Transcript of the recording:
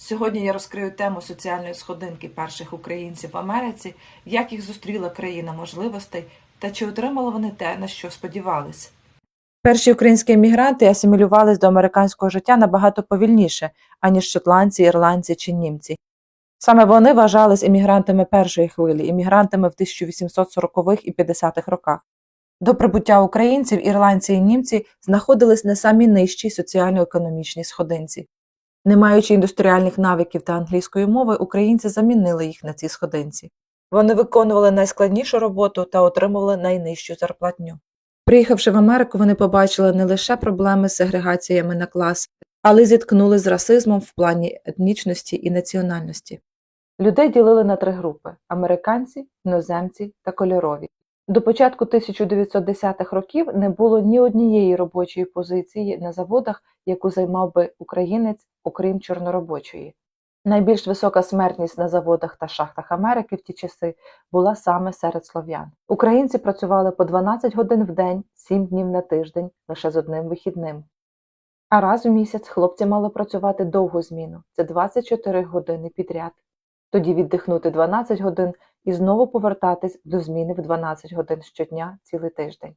Сьогодні я розкрию тему соціальної сходинки перших українців в Америці, як їх зустріла країна можливостей та чи отримали вони те, на що сподівались. Перші українські емігранти асимілювались до американського життя набагато повільніше, аніж шотландці, ірландці чи німці. Саме вони вважались емігрантами першої хвилі, емігрантами в 1840-х і 50-х роках. До прибуття українців ірландці і німці знаходились на самій нижчій соціально-економічній сходинці. Не маючи індустріальних навиків та англійської мови, українці замінили їх на цій сходинці. Вони виконували найскладнішу роботу та отримували найнижчу зарплатню. Приїхавши в Америку, вони побачили не лише проблеми з сегрегаціями на класи, але й зіткнули з расизмом в плані етнічності і національності. Людей ділили на три групи американці, іноземці та кольорові. До початку 1910-х років не було ні однієї робочої позиції на заводах, яку займав би українець, окрім чорноробочої. Найбільш висока смертність на заводах та шахтах Америки в ті часи була саме серед слов'ян. Українці працювали по 12 годин в день, 7 днів на тиждень, лише з одним вихідним. А раз у місяць хлопці мали працювати довгу зміну це 24 години підряд. Тоді віддихнути 12 годин і знову повертатись до зміни в 12 годин щодня цілий тиждень.